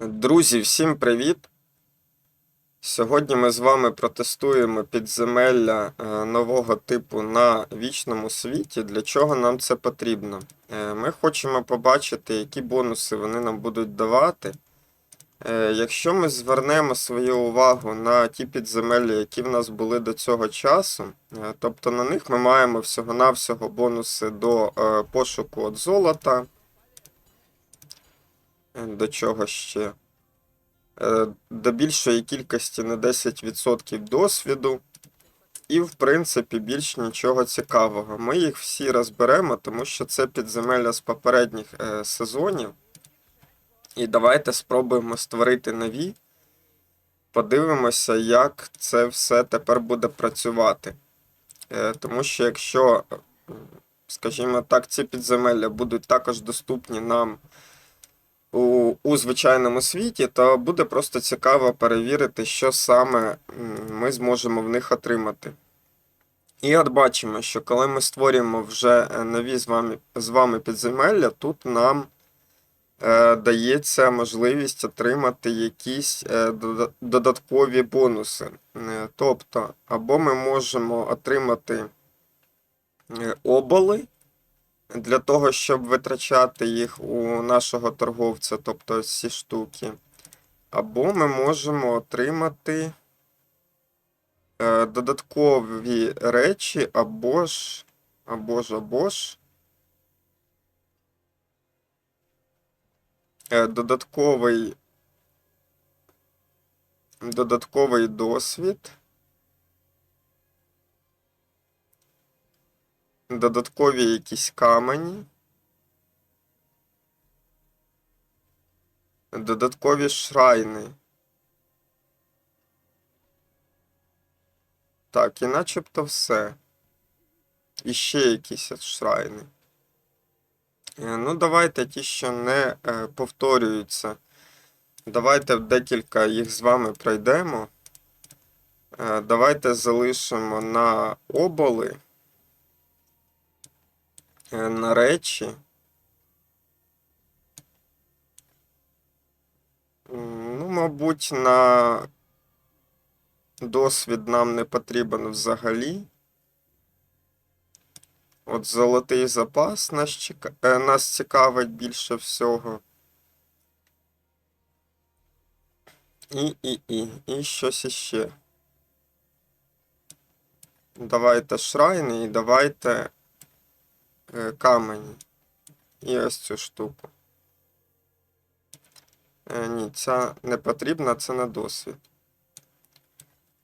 Друзі, всім привіт! Сьогодні ми з вами протестуємо підземелля е, нового типу на вічному світі. Для чого нам це потрібно? Е, Ми хочемо побачити, які бонуси вони нам будуть давати. Е, Якщо ми звернемо свою увагу на ті підземелля, які в нас були до цього часу, тобто на них ми маємо всього-навсього бонуси до пошуку от золота. До чого ще? Е, До більшої кількості на 10% досвіду. І, в принципі, більш нічого цікавого. Ми їх всі розберемо, тому що це підземелля з попередніх е, сезонів. І давайте спробуємо створити нові. Подивимося, як це все тепер буде працювати. Е, Тому що якщо, скажімо так, ці підземелля будуть також доступні нам у, у звичайному світі, то буде просто цікаво перевірити, що саме ми зможемо в них отримати. І от бачимо, що коли ми створюємо вже е, нові з вами, з вами підземелля, тут нам е, дається можливість отримати якісь е, додаткові бонуси. Е, тобто, або ми можемо отримати е, оболи, для того, щоб витрачати їх у нашого торговця, тобто ці штуки. Або ми можемо отримати е, додаткові речі, або ж, або ж, або ж. е, Додатковий, додатковий досвід. Додаткові якісь камені. Додаткові шрайни. Так, і начебто все. І ще якісь шрайни. Е, Ну, давайте ті, що не е, повторюються. Давайте декілька їх з вами пройдемо. Е, давайте залишимо на оболи. Е, на речі. Ну, мабуть, на досвід нам не потрібен взагалі. От золотий запас нас, чека... е, нас цікавить більше всього. І, і, і, і щось іще. Давайте шрайни і давайте камені. І ось цю штуку. Е, ні, ця не потрібна, це на досвід.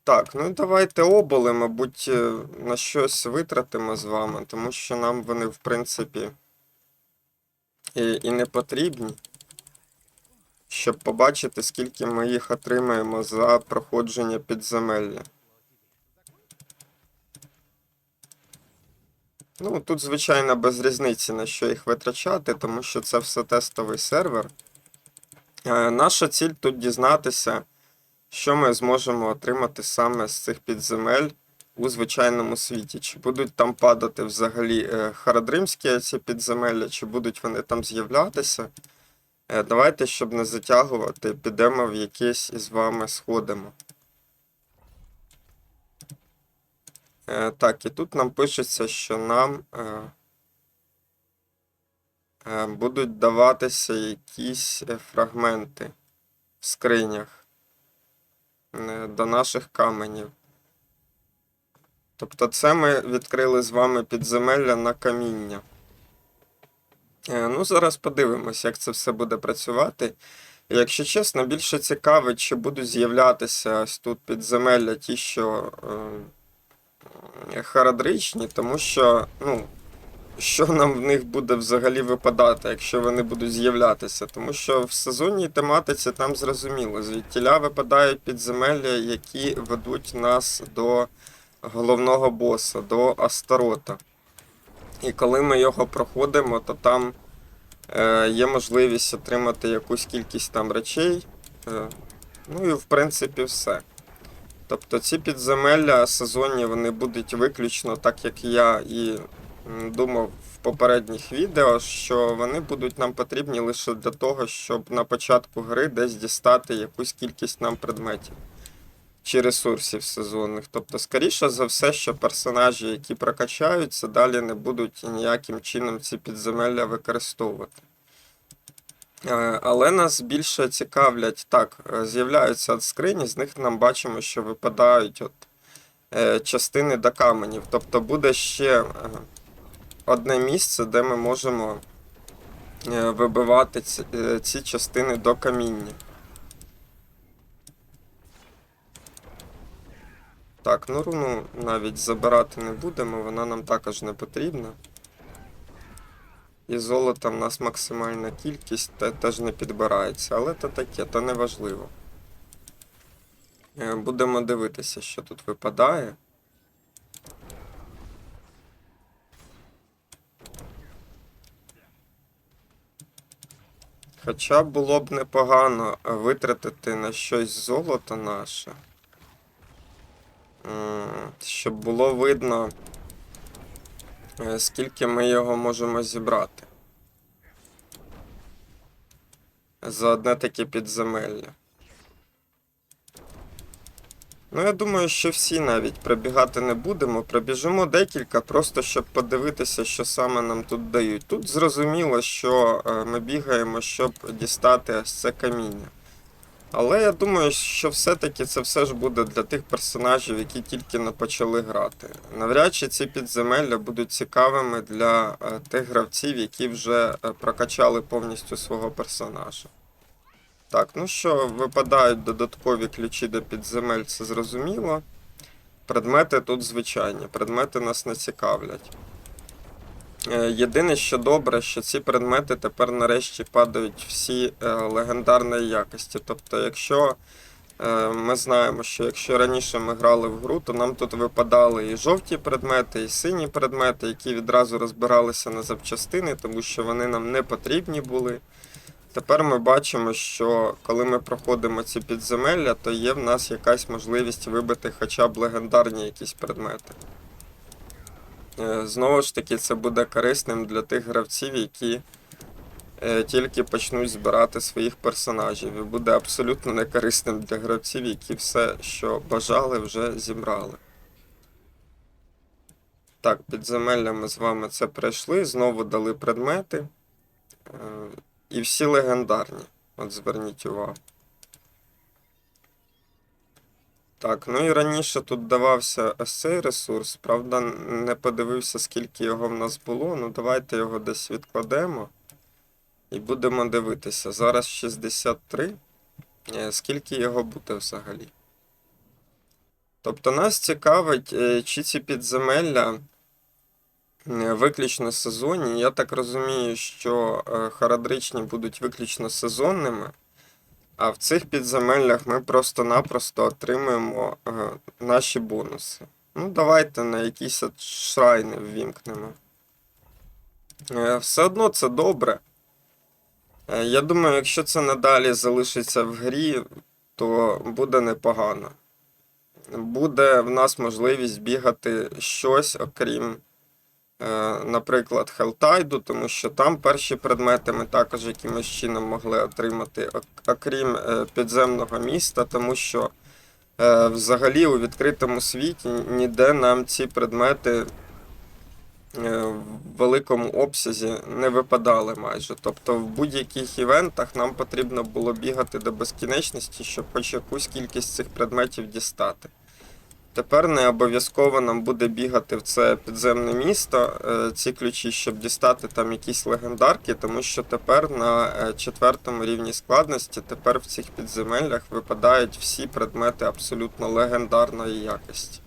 Так, ну давайте оболи, мабуть, е, на щось витратимо з вами, тому що нам вони, в принципі, і, і не потрібні. Щоб побачити, скільки ми їх отримаємо за проходження підземелля. Ну, тут, звичайно, без різниці на що їх витрачати, тому що це все тестовий сервер. Е, Наша ціль тут дізнатися, що ми зможемо отримати саме з цих підземель у звичайному світі. Чи будуть там падати взагалі е, харадримські ці підземелля, чи будуть вони там з'являтися. Е, Давайте, щоб не затягувати, підемо в якесь із вами сходимо. Е, Так, і тут нам пишеться, що нам е, е, будуть даватися якісь е, фрагменти в скринях е, до наших каменів. Тобто це ми відкрили з вами підземелля на каміння. Е, Ну, зараз подивимось, як це все буде працювати. Якщо чесно, більше цікавить, чи будуть з'являтися ось тут підземелля ті, що е, харадричні, тому що, ну, що нам в них буде взагалі випадати, якщо вони будуть з'являтися. Тому що в сезонній тематиці там зрозуміло, звідтіля випадають підземелля, які ведуть нас до головного боса, до Астарота. І коли ми його проходимо, то там е, є можливість отримати якусь кількість там речей. Е, ну і в принципі все. Тобто ці підземелля сезонні вони будуть виключно, так як я і думав попередніх відео, що вони будуть нам потрібні лише для того, щоб на початку гри десь дістати якусь кількість нам предметів чи ресурсів сезонних. Тобто, скоріше за все, що персонажі, які прокачаються, далі не будуть ніяким чином ці підземелля використовувати. Е, Але нас більше цікавлять так, е, з'являються скрині, з них нам бачимо, що випадають от, е, частини до каменів. Тобто буде ще одне місце, де ми можемо вибивати ці, ці частини до каміння. Так, ну руну навіть забирати не будемо, вона нам також не потрібна. І золота в нас максимальна кількість те- теж не підбирається, але то таке, то не важливо. Е, Будемо дивитися, що тут випадає. Хоча було б непогано витратити на щось золото наше. Щоб було видно, скільки ми його можемо зібрати. За одне таке підземелля. Ну, я думаю, що всі навіть пробігати не будемо. Пробіжимо декілька, просто щоб подивитися, що саме нам тут дають. Тут зрозуміло, що е, ми бігаємо, щоб дістати ось це каміння. Але я думаю, що все-таки це все ж буде для тих персонажів, які тільки не почали грати. Навряд чи ці підземелля будуть цікавими для е, тих гравців, які вже е, прокачали повністю свого персонажа. Так, ну що, випадають додаткові ключі до підземель, це зрозуміло. Предмети тут звичайні, предмети нас не цікавлять. Е, Єдине, що добре, що ці предмети тепер нарешті падають всі е, легендарної якості. Тобто, якщо е, ми знаємо, що якщо раніше ми грали в гру, то нам тут випадали і жовті предмети, і сині предмети, які відразу розбиралися на запчастини, тому що вони нам не потрібні були. Тепер ми бачимо, що коли ми проходимо ці підземелля, то є в нас якась можливість вибити хоча б легендарні якісь предмети. Е, Знову ж таки, це буде корисним для тих гравців, які е, тільки почнуть збирати своїх персонажів. І буде абсолютно не корисним для гравців, які все, що бажали, вже зібрали. Так, підземелля ми з вами це пройшли, знову дали предмети. Е, І всі легендарні. От зверніть увагу. Так, ну і раніше тут давався цей ресурс. Правда, не подивився, скільки його в нас було. Ну, давайте його десь відкладемо. І будемо дивитися. Зараз 63. Е, Скільки його буде взагалі? Тобто нас цікавить, е, чи ці підземелля е, виключно сезонні. Я так розумію, що харадричні будуть виключно сезонними. А в цих підземеллях ми просто-напросто отримуємо е, наші бонуси. Ну, давайте на якісь от шрайни ввімкнемо. Е, все одно це добре. Е, я думаю, якщо це надалі залишиться в грі, то буде непогано. Буде в нас можливість бігати щось, окрім, наприклад, Хелтайду, тому що там перші предмети ми також якимось чином могли отримати, окрім е, підземного міста, тому що е, взагалі у відкритому світі ніде нам ці предмети е, в великому обсязі не випадали майже. Тобто в будь-яких івентах нам потрібно було бігати до безкінечності, щоб хоч якусь кількість цих предметів дістати. Тепер не обов'язково нам буде бігати в це підземне місто, е, ці ключі, щоб дістати там якісь легендарки, тому що тепер на е, четвертому рівні складності тепер в цих підземеллях випадають всі предмети абсолютно легендарної якості.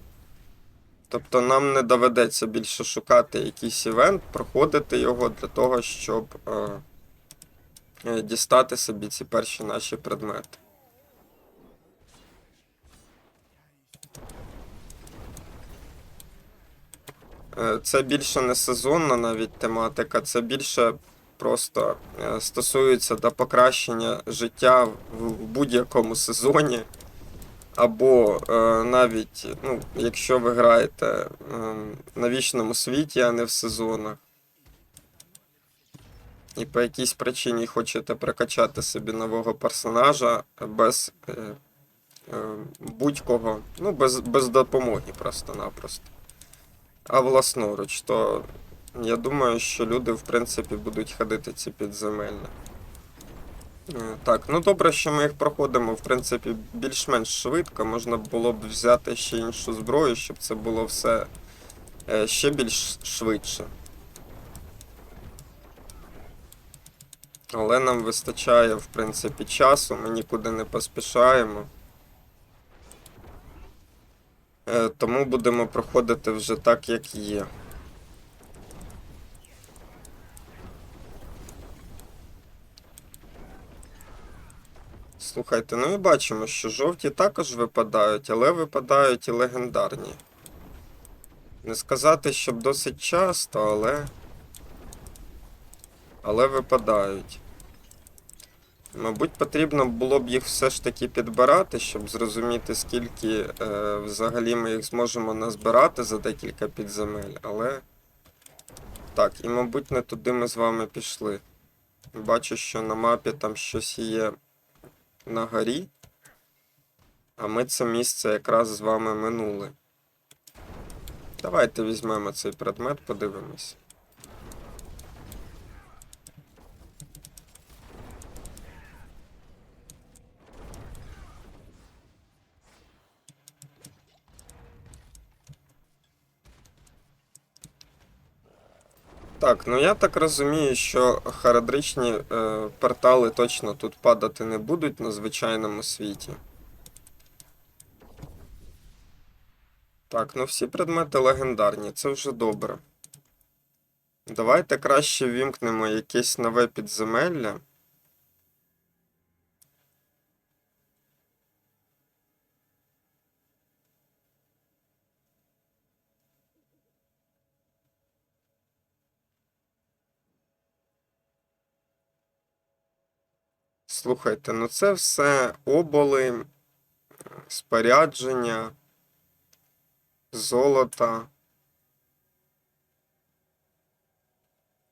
Тобто нам не доведеться більше шукати якийсь івент, проходити його для того, щоб е, е, дістати собі ці перші наші предмети. Це більше не сезонна навіть тематика, це більше просто е, стосується до покращення життя в будь-якому сезоні. Або е, навіть, ну, якщо ви граєте е, на вічному світі, а не в сезонах. і по якійсь причині хочете прокачати собі нового персонажа без е, е, будь-кого, ну, без, без допомоги просто-напросто. А власноруч, то я думаю, що люди, в принципі, будуть ходити ці підземельні. Е, Так, ну добре, що ми їх проходимо, в принципі, більш-менш швидко. Можна було б взяти ще іншу зброю, щоб це було все е, ще більш швидше. Але нам вистачає, в принципі, часу, ми нікуди не поспішаємо. Е, Тому будемо проходити вже так, як є. Слухайте, ну і бачимо, що жовті також випадають, але випадають і легендарні. Не сказати, щоб досить часто, але. Але випадають. Мабуть, потрібно було б їх все ж таки підбирати, щоб зрозуміти, скільки е, взагалі ми їх зможемо назбирати за декілька підземель, але. Так, і мабуть не туди ми з вами пішли. Бачу, що на мапі там щось є на горі. А ми це місце якраз з вами минули. Давайте візьмемо цей предмет, подивимось. Так, ну я так розумію, що харадричні е, портали точно тут падати не будуть на звичайному світі. Так, ну всі предмети легендарні, це вже добре. Давайте краще вімкнемо якесь нове підземелля. Слухайте, ну це все оболи, спорядження, золото,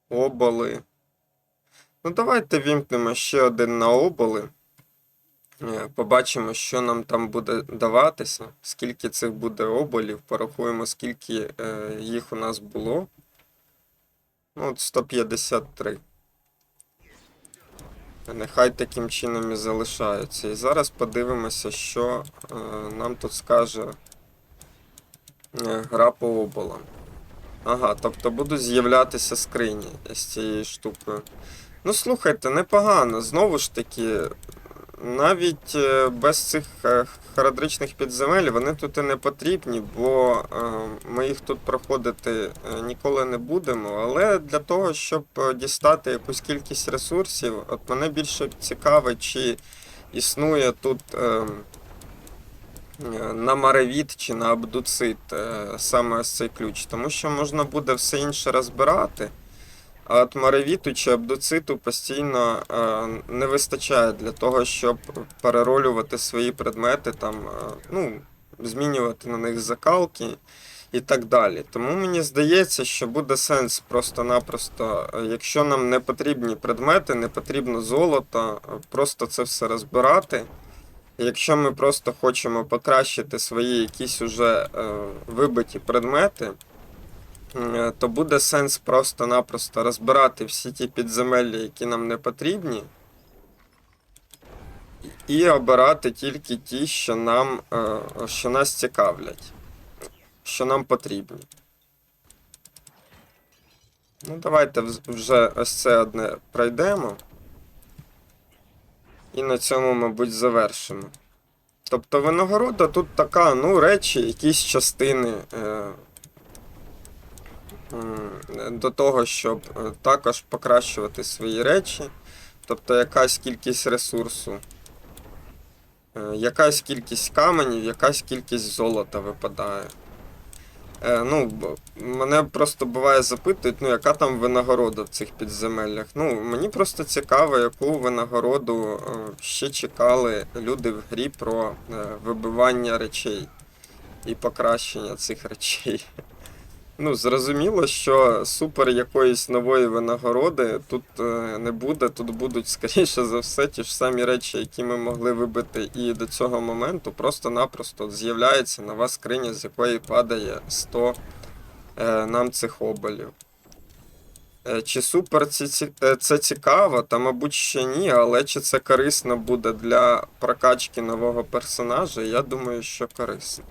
оболи. Ну, давайте вімкнемо ще один на оболи. Е, Побачимо, що нам там буде даватися, скільки цих буде оболів, порахуємо, скільки е, їх у нас було. Ну, от 153. Нехай таким чином і залишаються. І зараз подивимося, що е, нам тут скаже е, гра по оболам. Ага, тобто будуть з'являтися скрині з цією штукою. Ну, слухайте, непогано. Знову ж таки, навіть е, без цих е, харадричних підземель вони тут і не потрібні, бо е, ми їх тут проходити ніколи не будемо. Але для того, щоб дістати якусь кількість ресурсів, от мене більше цікавить, чи існує тут на маревіт чи на абдуцит саме цей ключ. Тому що можна буде все інше розбирати. А от маревіту чи абдуциту постійно е, не вистачає для того, щоб переролювати свої предмети, там, е, ну, змінювати на них закалки і так далі. Тому мені здається, що буде сенс просто-напросто, е, якщо нам не потрібні предмети, не потрібно золото, просто це все розбирати. Якщо ми просто хочемо покращити свої якісь уже вибиті предмети, то буде сенс просто-напросто розбирати всі ті підземелля, які нам не потрібні, і обирати тільки ті, що нам, е, що нас цікавлять, що нам потрібні. Ну, давайте вже ось це одне пройдемо. І на цьому, мабуть, завершимо. Тобто винагорода тут така, ну, речі, якісь частини. Е, до того, щоб е, також покращувати свої речі, тобто якась кількість ресурсу, е, якась кількість каменів, якась кількість золота випадає. Е, Ну, мене просто буває запитують, ну яка там винагорода в цих підземеллях. Ну, мені просто цікаво, яку винагороду ще чекали люди в грі про вибивання речей і покращення цих речей. Ну, зрозуміло, що супер якоїсь нової винагороди тут е, не буде. Тут будуть, скоріше за все, ті ж самі речі, які ми могли вибити і до цього моменту. Просто-напросто з'являється нова скриня, з якої падає 100 е, нам цих оболів. Е, Чи супер це цікаво? Та, мабуть, ще ні, але чи це корисно буде для прокачки нового персонажа? Я думаю, що корисно.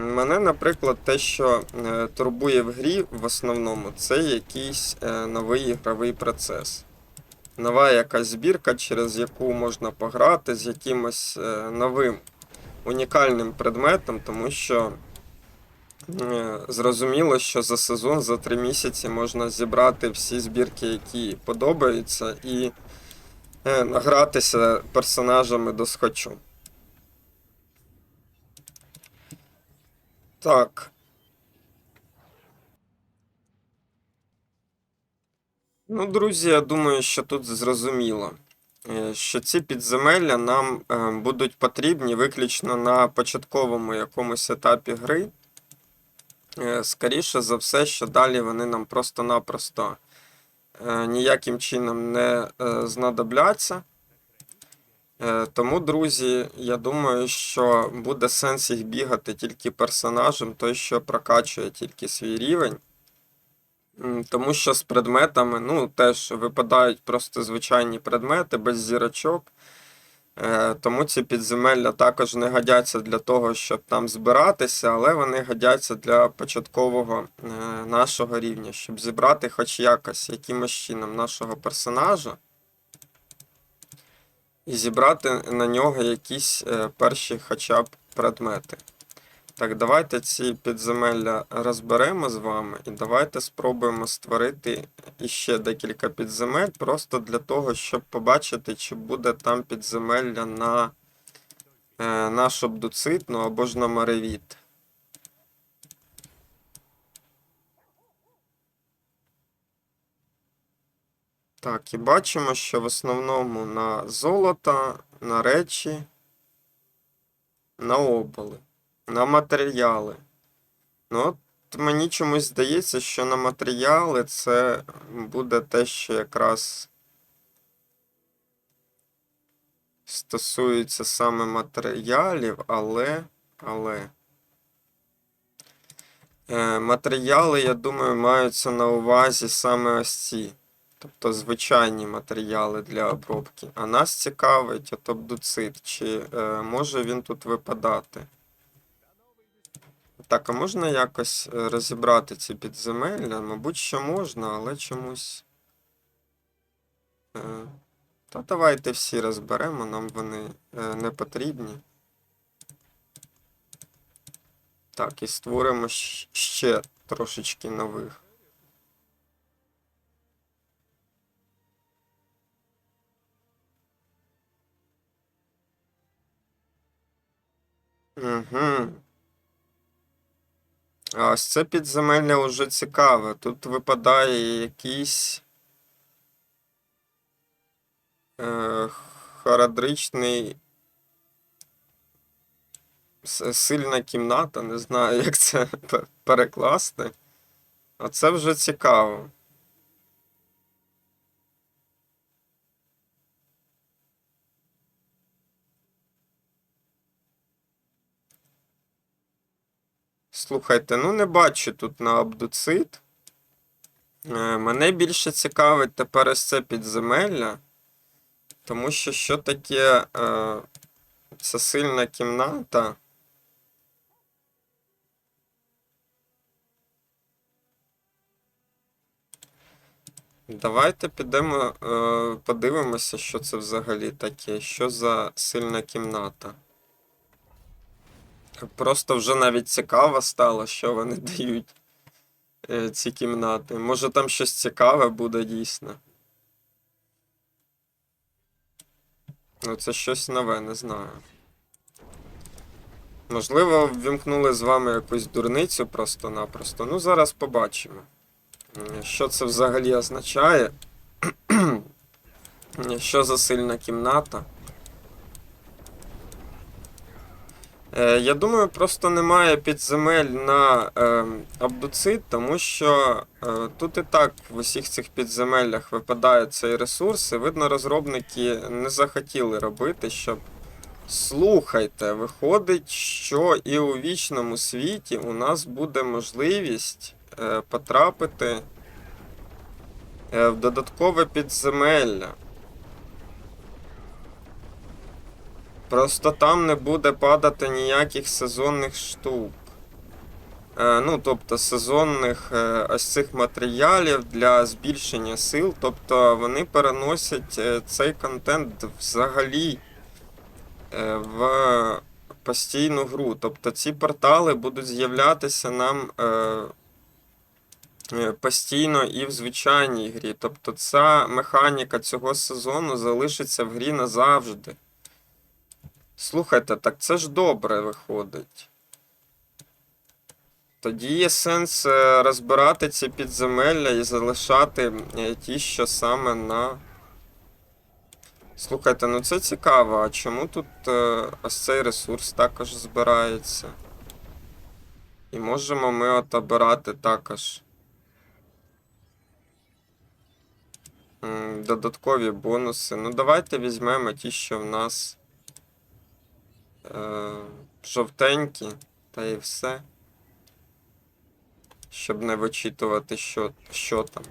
Мене, наприклад, те, що е, турбує в грі в основному, це якийсь е, новий ігровий процес. Нова якась збірка, через яку можна пограти з якимось е, новим унікальним предметом, тому що зрозуміло, що за сезон, за три місяці можна зібрати всі збірки, які подобаються, і награтися персонажами до схочу. Так. Ну, друзі, я думаю, що тут зрозуміло, е, що ці підземелля нам е, будуть потрібні виключно на початковому якомусь етапі гри. Е, Скоріше за все, що далі вони нам просто-напросто ніяким чином не знадобляться. Е, Тому, друзі, я думаю, що буде сенс їх бігати тільки персонажем, той, що прокачує тільки свій рівень. Тому що з предметами, ну, теж випадають просто звичайні предмети без зірочок. Е, Тому ці підземелля також не годяться для того, щоб там збиратися, але вони годяться для початкового е, нашого рівня, щоб зібрати хоч якось, якимось чином нашого персонажа і зібрати на нього якісь е, перші хоча б предмети. Так, давайте ці підземелля розберемо з вами, і давайте спробуємо створити іще декілька підземель, просто для того, щоб побачити, чи буде там підземелля на нашу бдуцитну ну або ж на маревіт. Так, і бачимо, що в основному на золото, на речі, на оболи, на матеріали. Ну, от мені чомусь здається, що на матеріали це буде те, що якраз стосується саме матеріалів, але, але. Е, матеріали, я думаю, маються на увазі саме ось ці. Тобто звичайні матеріали для обробки. А нас цікавить от обдуцит, чи е, може він тут випадати. Так, а можна якось е, розібрати ці підземелля? Мабуть, що можна, але чомусь. Е, та давайте всі розберемо, нам вони е, не потрібні. Так, і створимо ще трошечки нових. Угу. А ось це підземелля вже цікаве. Тут випадає якийсь е, харадричний сильна кімната, не знаю, як це перекласти. А це вже цікаво. Слухайте, ну не бачу тут на абдуцит. Е, Мене більше цікавить тепер ось це підземелля. Тому що що таке е, ця сильна кімната? Давайте підемо, е, подивимося, що це взагалі таке. Що за сильна кімната. Просто вже навіть цікаво стало, що вони дають е, ці кімнати. Може там щось цікаве буде дійсно. Ну, це щось нове, не знаю. Можливо, ввімкнули з вами якусь дурницю просто-напросто. Ну, зараз побачимо. Що це взагалі означає? Що за сильна кімната? Е, я думаю, просто немає підземель на е, абдуцит, тому що е, тут і так в усіх цих підземеллях випадає цей ресурс, і видно, розробники не захотіли робити, щоб. Слухайте, виходить, що і у вічному світі у нас буде можливість е, потрапити е, в додаткове підземелля. Просто там не буде падати ніяких сезонних штук. Е, ну, тобто сезонних е, ось цих матеріалів для збільшення сил. Тобто вони переносять е, цей контент взагалі в постійну гру. Тобто ці портали будуть з'являтися нам постійно і в звичайній грі. Тобто ця механіка цього сезону залишиться в грі назавжди. Слухайте, так це ж добре виходить. Тоді є сенс е, розбирати ці підземелля і залишати е, ті, що саме на. Слухайте, ну це цікаво, а чому тут е, ось цей ресурс також збирається? І можемо ми от обирати також. Додаткові бонуси. Ну, давайте візьмемо ті, що в нас е, жовтенькі, та і все. Щоб не вичитувати, що, що там.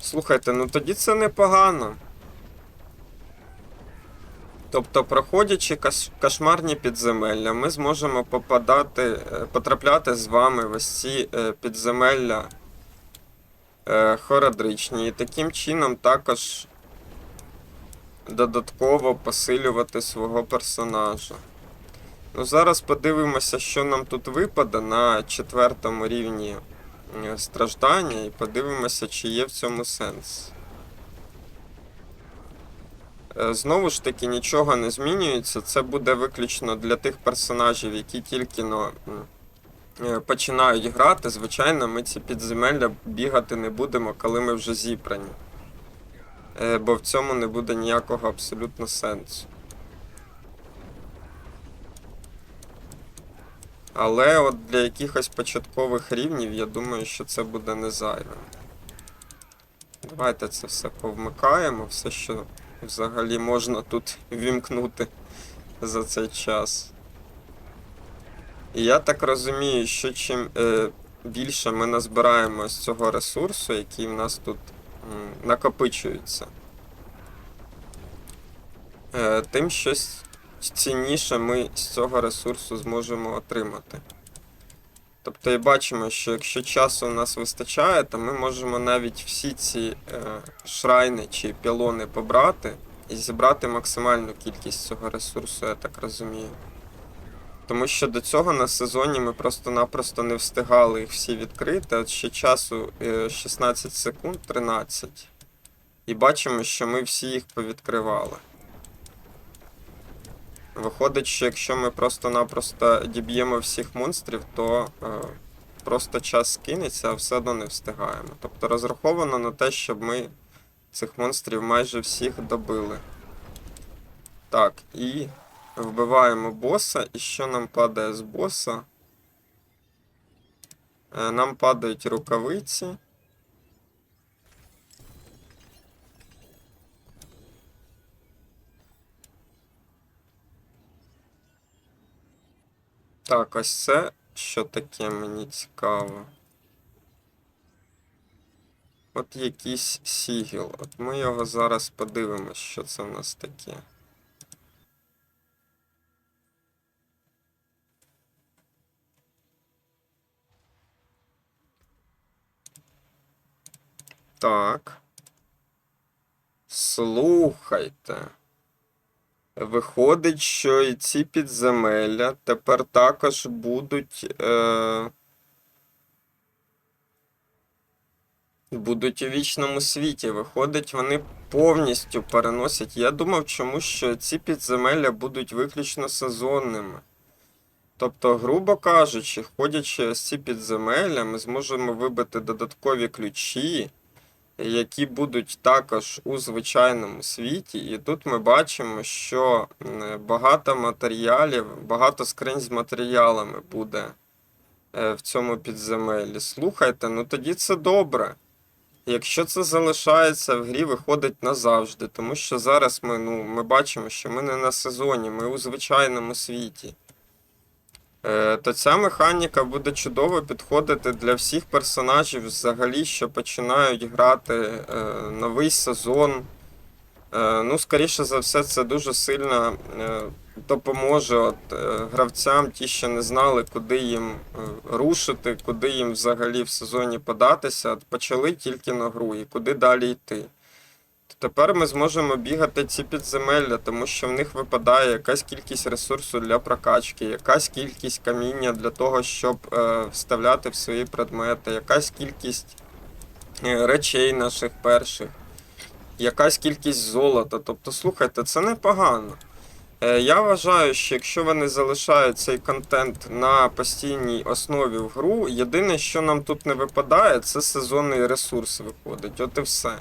Слухайте, ну тоді це непогано. Тобто, проходячи каш- кошмарні підземелля, ми зможемо попадати, е, потрапляти з вами в ось ці е, підземелля е, хородричні, і таким чином також додатково посилювати свого персонажа. Ну, зараз подивимося, що нам тут випаде на четвертому рівні е, страждання, і подивимося, чи є в цьому сенс. Е, Знову ж таки, нічого не змінюється. Це буде виключно для тих персонажів, які тільки но, е, починають грати. Звичайно, ми ці підземелля бігати не будемо, коли ми вже зібрані. Е, Бо в цьому не буде ніякого абсолютно сенсу. Але от для якихось початкових рівнів я думаю, що це буде не зайвим. Давайте це все повмикаємо, все, що взагалі можна тут вімкнути за цей час. І я так розумію, що чим е, більше ми назбираємо з цього ресурсу, який в нас тут м, накопичується, е, тим щось цінніше ми з цього ресурсу зможемо отримати. Тобто і бачимо, що якщо часу у нас вистачає, то ми можемо навіть всі ці е, шрайни чи пілони побрати і зібрати максимальну кількість цього ресурсу, я так розумію. Тому що до цього на сезоні ми просто-напросто не встигали їх всі відкрити, от ще часу е, 16 секунд 13. І бачимо, що ми всі їх повідкривали. Виходить, що якщо ми просто-напросто діб'ємо всіх монстрів, то е, просто час скинеться, а все одно не встигаємо. Тобто розраховано на те, щоб ми цих монстрів майже всіх добили. Так, і вбиваємо боса. І що нам падає з боса? Е, нам падають рукавиці. Так, ось це що таке мені цікаво. От якийсь сігіл. От ми його зараз подивимось, що це в нас таке. Так. Слухайте. Виходить, що і ці підземелля тепер також будуть. Е... Будуть у вічному світі. Виходить, вони повністю переносять. Я думав, чому що ці підземелля будуть виключно сезонними. Тобто, грубо кажучи, ходячи з ці підземелля, ми зможемо вибити додаткові ключі які будуть також у звичайному світі. І тут ми бачимо, що багато матеріалів, багато скринь з матеріалами буде е, в цьому підземеллі. Слухайте, ну тоді це добре. Якщо це залишається в грі, виходить назавжди, тому що зараз ми, ну, ми бачимо, що ми не на сезоні, ми у звичайному світі. Е, то ця механіка буде чудово підходити для всіх персонажів взагалі, що починають грати е, новий сезон. Е, ну, скоріше за все, це дуже сильно допоможе от, гравцям, ті, що не знали, куди їм рушити, куди їм взагалі в сезоні податися. От почали тільки на гру і куди далі йти. Тепер ми зможемо бігати ці підземелля, тому що в них випадає якась кількість ресурсу для прокачки, якась кількість каміння для того, щоб е, вставляти в свої предмети, якась кількість е, речей наших перших, якась кількість золота. Тобто, слухайте, це непогано. Е, я вважаю, що якщо вони залишають цей контент на постійній основі в гру, єдине, що нам тут не випадає, це сезонний ресурс виходить. От і все.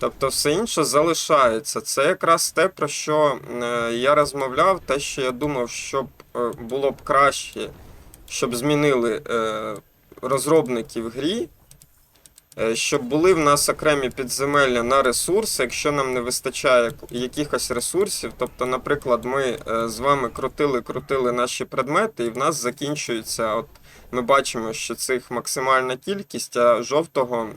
Тобто все інше залишається. Це якраз те, про що е, я розмовляв, те, що я думав, щоб е, було б краще, щоб змінили е, розробники в грі, щоб були в нас окремі підземелля на ресурси, якщо нам не вистачає якихось ресурсів. Тобто, наприклад, ми з вами крутили-крутили наші предмети, і в нас закінчується. От ми бачимо, що цих максимальна кількість, а жовтого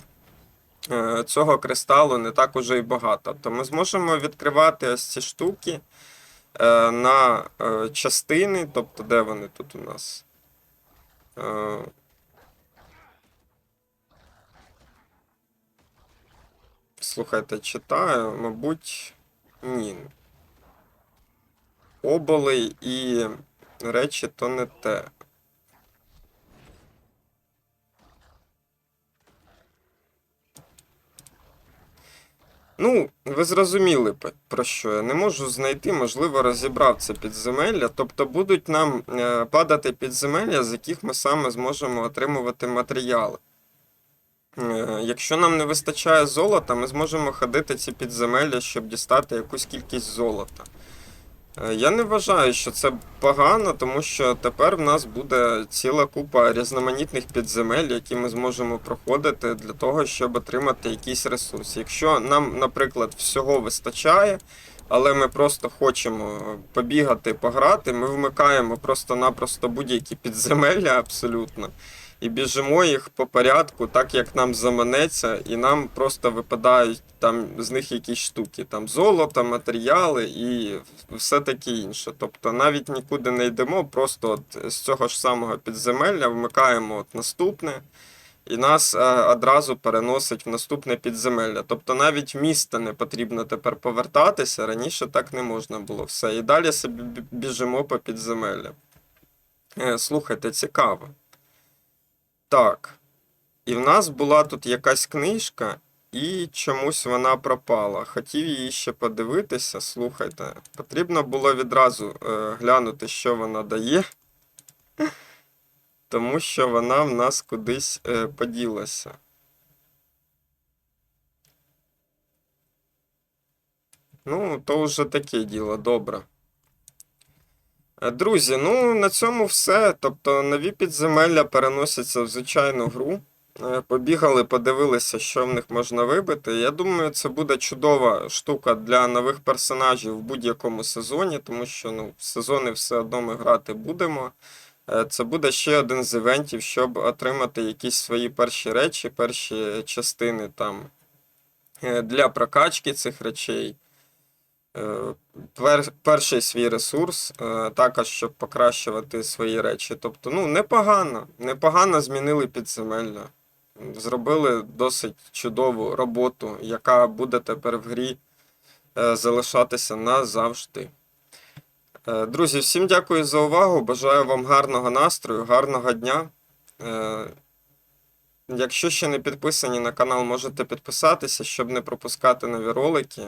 цього кристалу не так уже і багато. То ми зможемо відкривати ось ці штуки е, на е, частини, тобто де вони тут у нас? Е, Слухайте, читаю, мабуть, ні. Оболи і речі то не те. Ну, ви зрозуміли, про що я не можу знайти, можливо, розібрав це підземелля. Тобто будуть нам е, падати підземелля, з яких ми саме зможемо отримувати матеріали. Е, Якщо нам не вистачає золота, ми зможемо ходити ці підземелля, щоб дістати якусь кількість золота. Е, Я не вважаю, що це погано, тому що тепер в нас буде ціла купа різноманітних підземель, які ми зможемо проходити для того, щоб отримати якийсь ресурс. Якщо нам, наприклад, всього вистачає, але ми просто хочемо побігати, пограти, ми вмикаємо просто-напросто будь-які підземелля абсолютно. І біжимо їх по порядку, так як нам заманеться, і нам просто випадають там з них якісь штуки, там золото, матеріали і все таке інше. Тобто навіть нікуди не йдемо, просто от з цього ж самого підземелля вмикаємо от наступне, і нас е, одразу переносить в наступне підземелля. Тобто навіть в місто не потрібно тепер повертатися, раніше так не можна було все. І далі собі біжимо по підземеллям. Е, Слухайте, цікаво. Так. І в нас була тут якась книжка, і чомусь вона пропала. Хотів її ще подивитися. Слухайте, потрібно було відразу е, глянути, що вона дає. Тому що вона в нас кудись е, поділася. Ну, то вже таке діло, добре. Е, Друзі, ну на цьому все. Тобто нові підземелля переносяться в звичайну гру. Е, Побігали, подивилися, що в них можна вибити. Я думаю, це буде чудова штука для нових персонажів в будь-якому сезоні, тому що ну, в сезони все одно ми грати будемо. Е, Це буде ще один з івентів, щоб отримати якісь свої перші речі, перші частини там для прокачки цих речей. Е, пер, перший свій ресурс, е, також щоб покращувати свої речі. Тобто, ну, непогано, непогано змінили підземелля. Зробили досить чудову роботу, яка буде тепер в грі е, залишатися назавжди. Друзі, всім дякую за увагу. Бажаю вам гарного настрою, гарного дня. Якщо ще не підписані на канал, можете підписатися, щоб не пропускати нові ролики.